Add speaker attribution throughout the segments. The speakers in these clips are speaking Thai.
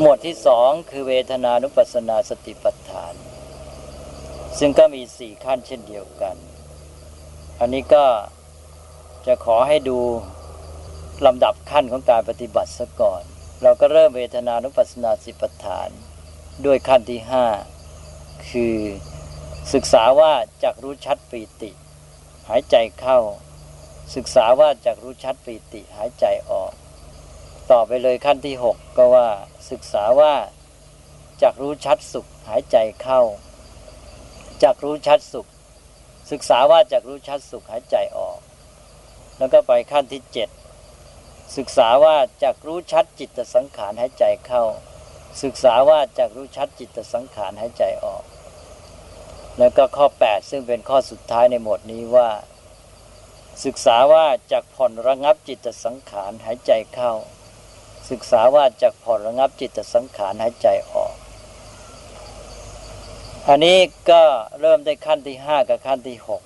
Speaker 1: หมวดที่สองคือเวทนานุปัสสนาสติปัฏฐาน ซึ่งก็มีสี่ขั้นเช่นเดียวกัน อันนี้ก็จะขอให้ดูลำดับขั้นของการปฏิบัติซะก่อน เราก็เริ่มเวทนานุปัสสนาสติปัฏฐาน ด้วยขั้นที่ห้าคือศึกษาว่าจักรู้ชัดปีติ หายใจเข้า ศึกษาว่าจักรู้ชัดปีติหายใจออก ต่อไปเลยขั้นที่หกก็ว่าศึกษาว่าจักรู้ชัดสุขหายใจเข้าจักรู้ชัดสุข ศึกษาว่าจักรู้ชัดสุขหายใจออก แล้วก็ไปขั้นที่เจ็ดศึกษาว่าจักรู้ชัดจิตสังขารหายใจเข้า ศึกษาว่าจักรู้ชัดจิตสังขารหายใจออก แล้วก็ข้อ 8 ซึ่งเป็นข้อสุดท้ายในหมวดนี้ว่า ศึกษาว่าจักผ่อนระงับจิตสังขารหายใจเข้า ศึกษาว่าจักผ่อนระงับจิตสังขารหายใจออก อันนี้ก็เริ่มได้ขั้นที่ห้ากับขั้นที่หก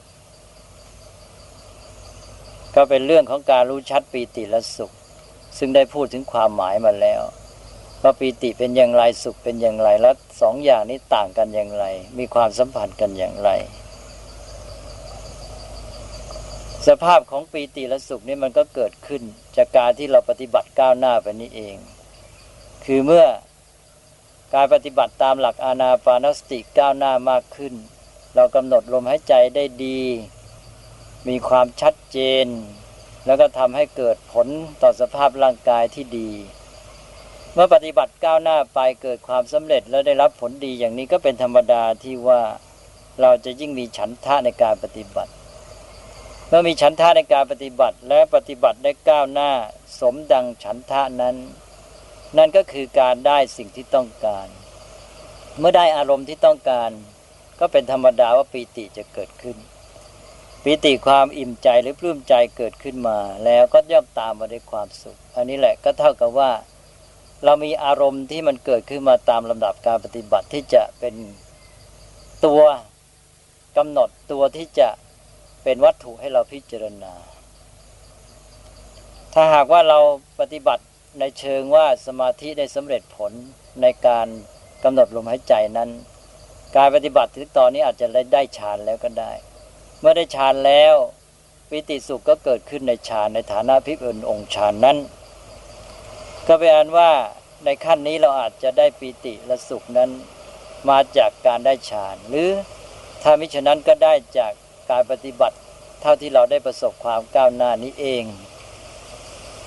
Speaker 1: ก็เป็นเรื่องของการรู้ชัดปีติและสุข ซึ่งได้พูดถึงความหมายมาแล้วว่าปีติเป็นอย่างไรสุขเป็นอย่างไรแล้วสองอย่างนี้ต่างกันอย่างไร มีความสัมพันธ์กันอย่างไร สภาพของปีติและสุขนี่มันก็เกิดขึ้น จากการที่เราปฏิบัติก้าวหน้าไปนี้เอง คือเมื่อการปฏิบัติตามหลักอานาปานสติก้าวหน้ามากขึ้น เรากำหนดลมหายใจได้ดี มีความชัดเจน แล้วก็ทำให้เกิดผลต่อสภาพร่างกายที่ดี เมื่อปฏิบัติก้าวหน้าไปเกิดความสำเร็จแล้วได้รับผลดีอย่างนี้ก็เป็นธรรมดาที่ว่าเราจะยิ่งมีฉันทะในการปฏิบัติ เมื่อมีฉันทะในการปฏิบัติและปฏิบัติได้ก้าวหน้า สมดังฉันทะนั้น นั่นก็คือการได้สิ่งที่ต้องการ เมื่อได้อารมณ์ที่ต้องการ ก็เป็นธรรมดาว่าปีติจะเกิดขึ้น ปีติความอิ่มใจหรือปลื้มใจเกิดขึ้นมา แล้วก็ย่อมตามมาด้วยความสุข อันนี้แหละก็เท่ากับว่า เรามีอารมณ์ที่มันเกิดขึ้นมาตามลำดับการปฏิบัติที่จะเป็นตัวกำหนดตัวที่จะ เป็นวัตถุให้เราพิจารณา ถ้าหากว่าเราปฏิบัติในเชิงว่าสมาธิได้สำเร็จผลในการกำหนดลมหายใจนั้น การปฏิบัติถึงตอนนี้อาจจะได้ฌานแล้วก็ได้ เมื่อได้ฌานแล้วปิติสุขก็เกิดขึ้นในฌานในฐานะพิบเอินองค์ฌานนั้น ก็เป็นอันว่าในขั้นนี้เราอาจจะได้ปีติและสุขนั้นมาจากการได้ฌานหรือถ้ามิฉะนั้นก็ได้จาก การปฏิบัติ เท่าที่เราได้ประสบความก้าวหน้านี้เอง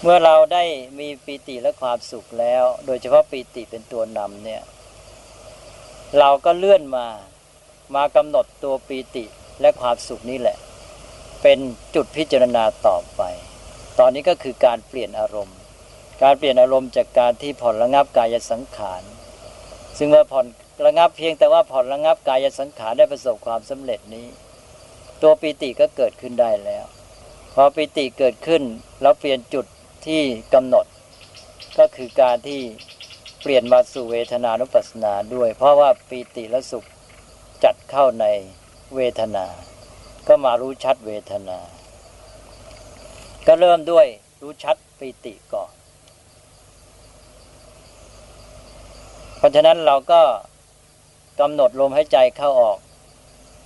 Speaker 1: เมื่อเราได้มีปีติและความสุขแล้ว โดยเฉพาะปีติเป็นตัวนำเนี่ย เราก็เลื่อนมามากำหนดตัวปีติและความสุขนี้แหละ เป็นจุดพิจารณาต่อไป ตอนนี้ก็คือการเปลี่ยนอารมณ์ การเปลี่ยนอารมณ์จากการที่ผ่อนระงับกายสังขารซึ่งเมื่อผ่อนระงับเพียงแต่ว่าผ่อนระงับกายสังขารได้ประสบความสำเร็จนี้ ตัวปีติก็เกิดขึ้นได้แล้ว พอปีติเกิดขึ้นแล้วเปลี่ยนจุดที่กำหนด ก็คือการที่เปลี่ยนมาสู่เวทนานุปัสสนาด้วย เพราะว่าปีติและสุขจัดเข้าในเวทนา ก็มารู้ชัดเวทนา ก็เริ่มด้วยรู้ชัดปีติก่อน เพราะฉะนั้นเราก็กำหนดลมหายใจเข้าออก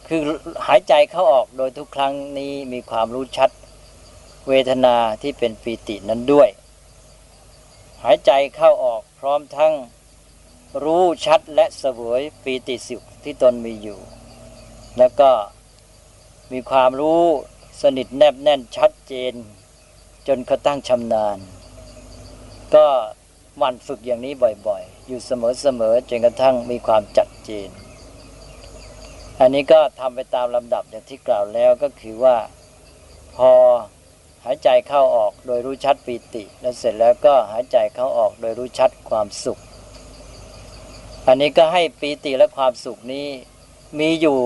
Speaker 1: คือหายใจเข้าออกโดยทุกครั้งนี้มีความรู้ชัดเวทนาที่เป็นปีตินั้นด้วย หายใจเข้าออกพร้อมทั้งรู้ชัดและเสวยปีติสุขที่ตนมีอยู่ แล้วก็มีความรู้สนิทแนบแน่นชัดเจน จนกระทั่งชำนาญ ก็หมั่นฝึกอย่างนี้บ่อยๆ อยู่เสมอๆจนกระทั่งมีความจัดเจน อันนี้ก็ทำไปตามลำดับอย่างที่กล่าวแล้วก็คือว่าพอหายใจเข้าออกโดยรู้ชัดปีติ แล้วเสร็จแล้วก็หายใจเข้าออกโดยรู้ชัดความสุข อันนี้ก็ให้ปีติและความสุขนี้มีอยู่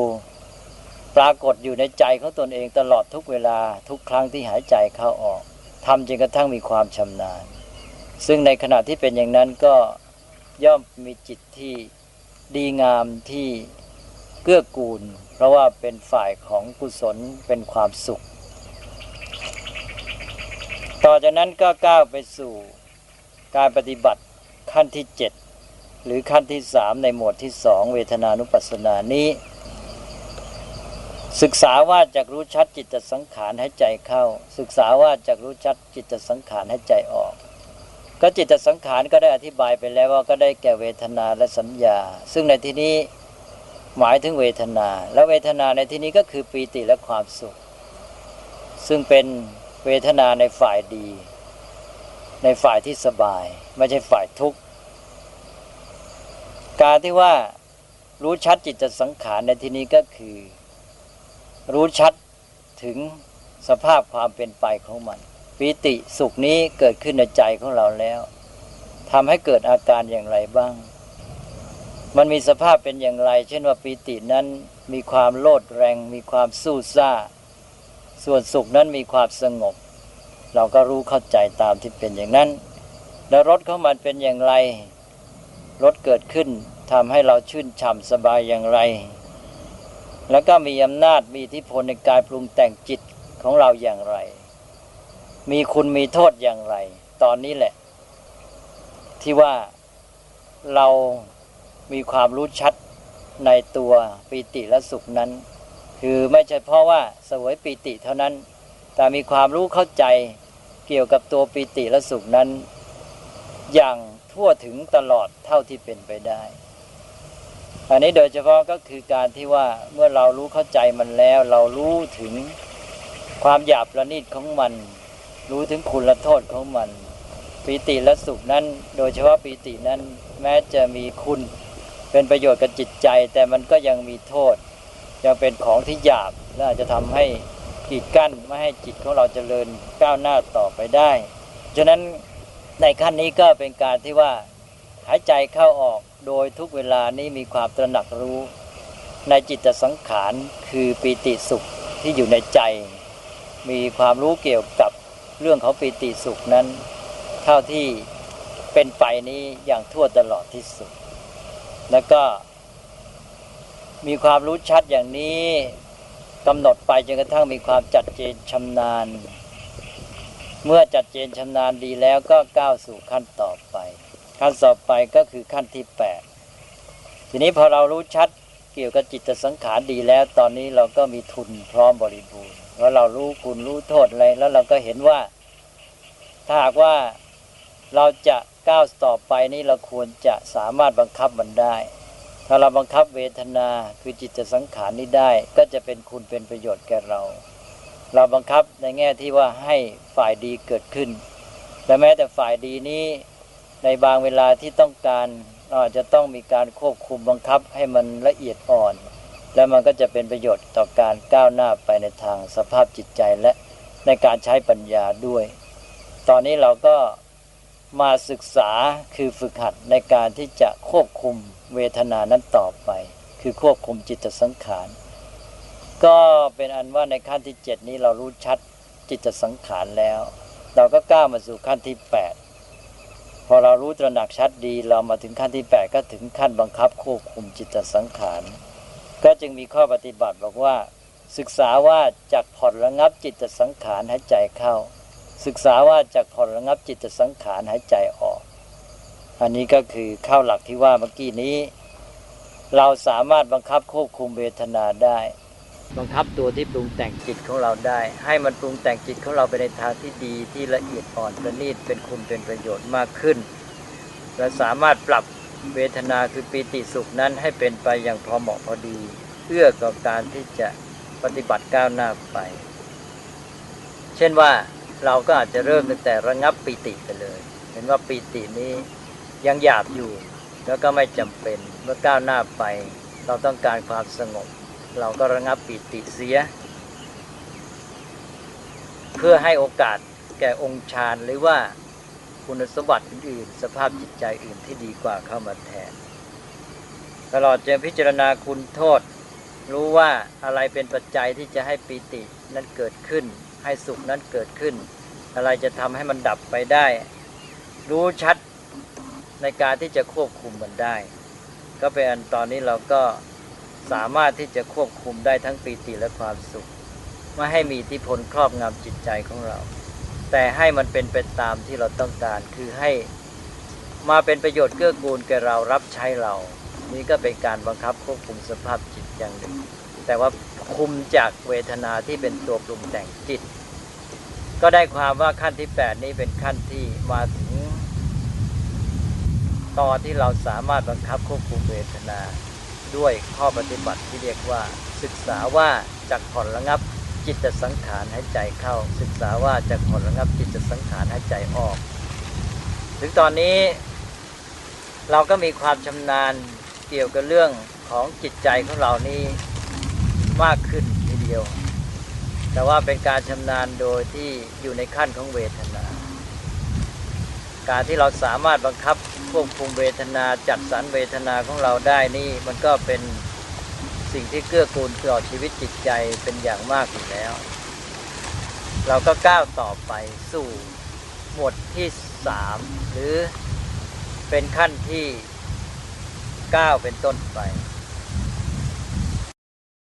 Speaker 1: ปรากฏอยู่ในใจของตนเองตลอดทุกเวลาทุกครั้งที่หายใจเข้าออกทำจนกระทั่งมีความชำนาญ ซึ่งในขณะที่เป็นอย่างนั้นก็ย่อมมีจิตที่ดีงามที่ เกื้อกูล เพราะว่าเป็นฝ่ายของกุศลเป็นความสุข ต่อจากนั้นก็ก้าวไปสู่การปฏิบัติขั้นที่เจ็ดหรือขั้นที่สามในหมวดที่สองเวทนานุปัสสนานี้ ศึกษาว่าจากรู้ชัดจิตสังขารให้ใจเข้า ศึกษาว่าจากรู้ชัดจิตสังขารให้ใจออกก็จิตสังขารก็ได้อธิบายไปแล้วว่าก็ได้แก่เวทนาและสัญญา ซึ่งในที่นี้ หมายถึงเวทนา และเวทนาในที่นี้ก็คือปีติและความสุข ซึ่งเป็นเวทนาในฝ่ายดี ในฝ่ายที่สบาย ไม่ใช่ฝ่ายทุกข์ การที่ว่ารู้ชัดจิตสังขารในที่นี้ก็คือ รู้ชัดถึงสภาพความเป็นไปของมันปีติสุขนี้เกิดขึ้นในใจของเราแล้วทำให้เกิดอาการอย่างไรบ้าง มันมีสภาพเป็นอย่างไร เช่นว่าปีตินั้นมีความโลดแรง มีความสู้ซ่า ส่วนสุขนั้นมีความสงบ เราก็รู้เข้าใจตามที่เป็นอย่างนั้น แล้วรสของมันเป็นอย่างไรรสเกิดขึ้นทำให้เราชื่นฉ่ำสบายอย่างไร แล้วก็มีอำนาจมีอิทธิพลในการปรุงแต่งจิตของเราอย่างไร มีคุณมีโทษอย่างไร ตอนนี้แหละ ที่ว่าเรา มีความรู้ชัดในตัวปีติและสุขนั้น คือไม่ใช่เพราะว่าสวยปีติเท่านั้น แต่มีความรู้เข้าใจเกี่ยวกับตัวปีติและสุขนั้น อย่างทั่วถึงตลอดเท่าที่เป็นไปได้ อันนี้โดยเฉพาะก็คือการที่ว่าเมื่อเรารู้เข้าใจมันแล้ว เรารู้ถึงความหยาบประณีตของมัน รู้ถึงคุณและโทษของมันปีติและสุขนั้น โดยเฉพาะปีตินั้นแม้จะมีคุณ เป็นประโยชน์กับจิตใจ แต่มันก็ยังมีโทษ ยังเป็นของที่หยาบและอาจจะทำให้กีดกั้นไม่ให้จิตของเราเจริญก้าวหน้าต่อไปได้ฉะนั้นในขั้นนี้ก็เป็นการที่ว่าหายใจเข้าออกโดยทุกเวลานี้มีความตระหนักรู้ ในจิตสังขารคือปีติสุขที่อยู่ในใจ มีความรู้เกี่ยวกับเรื่องของปีติสุขนั้น เท่าที่เป็นไปนี้อย่างทั่วตลอดที่สุด แล้วก็ มีความรู้ชัดอย่างนี้กำหนดไปจนกระทั่งมีความจัดเจนชำนาญ เมื่อจัดเจนชำนาญดีแล้วก็ก้าวสู่ขั้นต่อไป ขั้นต่อไปก็คือขั้นที่แปดทีนี้พอเรารู้ชัดเกี่ยวกับจิตสังขารดีแล้ว ตอนนี้เราก็มีทุนพร้อมบริบูรณ์เพราะเรารู้คุณรู้โทษอะไรแล้วเราก็เห็นว่า ถ้าหากว่า เราจะก้าวต่อไปนี้เราควรจะสามารถบังคับมันได้ ถ้าเราบังคับเวทนาคือจิตสังขารนี้ได้ ก็จะเป็นคุณเป็นประโยชน์แก่เรา เราบังคับในแง่ที่ว่าให้ฝ่ายดีเกิดขึ้นและแม้แต่ฝ่ายดีนี้ในบางเวลาที่ต้องการเราอาจจะต้องมีการควบคุมบังคับให้มันละเอียดอ่อน และมันก็จะเป็นประโยชน์ต่อการก้าวหน้าไปในทางสภาพจิตใจและในการใช้ปัญญาด้วย ตอนนี้เราก็ มาศึกษาคือฝึกหัดในการที่จะควบคุมเวทนานั้นต่อไป คือควบคุมจิตสังขาร ก็เป็นอันว่าในขั้นที่เจ็ดนี้เรารู้ชัดจิตสังขารแล้ว เราก็ก้าวมาสู่ขั้นที่แปดพอเรารู้ตระหนักชัดดีเรามาถึงขั้นที่แปดก็ถึงขั้นบังคับควบคุมจิตสังขาร ก็จึงมีข้อปฏิบัติบอกว่า ศึกษาว่าจากผ่อนระงับจิตสังขารหายใจเข้า ศึกษาว่าจากผ่อนระงับจิตสังขารหายใจออก อันนี้ก็คือข้าวหลักที่ว่าเมื่อกี้นี้ เราสามารถบังคับควบคุมเวทนาได้ บังคับตัวที่ปรุงแต่งจิตของเราได้ ให้มันปรุงแต่งจิตของเราไปในทางที่ดีที่ละเอียดอ่อนประณีตเป็นคุณเป็นประโยชน์มากขึ้น และสามารถปรับเวทนาคือปีติสุขนั้นให้เป็นไปอย่างพอเหมาะพอดี เพื่อต่อการที่จะปฏิบัติก้าวหน้าไป เช่นว่า เราก็อาจจะเริ่มตั้งแต่ระงับปีติไปเลย เห็นว่าปีตินี้ยังหยาบอยู่ แล้วก็ไม่จำเป็นเมื่อก้าวหน้าไป เราต้องการความสงบ เราก็ระงับปีติเสีย เพื่อให้โอกาสแก่องค์ฌานหรือว่าคุณสมบัติอื่นๆสภาพจิตใจอื่นที่ดีกว่าเข้ามาแทน ตลอดจนพิจารณาคุณโทษ รู้ว่าอะไรเป็นปัจจัยที่จะให้ปีตินั้นเกิดขึ้น ให้สุขนั้นเกิดขึ้น อะไรจะทำให้มันดับไปได้ รู้ชัดในการที่จะควบคุมมันได้ ก็เป็นอันตอนนี้เราก็สามารถที่จะควบคุมได้ทั้งปีติและความสุข ไม่ให้มีอิทธิพลครอบงำจิตใจของเรา แต่ให้มันเป็นไปตามที่เราต้องการ คือให้มาเป็นประโยชน์เกื้อกูลแก่เรารับใช้เรา นี่ก็เป็นการบังคับควบคุมสภาพจิตอย่างหนึ่ง แต่ว่าคุมจากเวทนาที่เป็นตัวปรุงแต่งจิต ก็ได้ความว่าขั้นที่ 8 นี้เป็นขั้นที่มาถึงตอนที่เราสามารถบังคับควบคุมเวทนา ด้วยข้อปฏิบัติที่เรียกว่า ศึกษาว่าจากผ่อนระงับจิตสังขารให้ใจเข้า ศึกษาว่าจากผ่อนระงับจิตสังขารให้ใจออก ถึงตอนนี้เราก็มีความชำนาญเกี่ยวกับเรื่องของจิตใจของเรานี้ มากขึ้นทีเดียว แต่ว่าเป็นการชำนาญโดยที่อยู่ในขั้นของเวทนา การที่เราสามารถบังคับควบคุมเวทนาจัดสรรเวทนาของเราได้นี่มันก็เป็นสิ่งที่เกื้อกูลต่อชีวิตจิตใจเป็นอย่างมากอยู่แล้ว เราก็ก้าวต่อไปสู่หมวดที่สามหรือเป็นขั้นที่ 9 เป็นต้นไป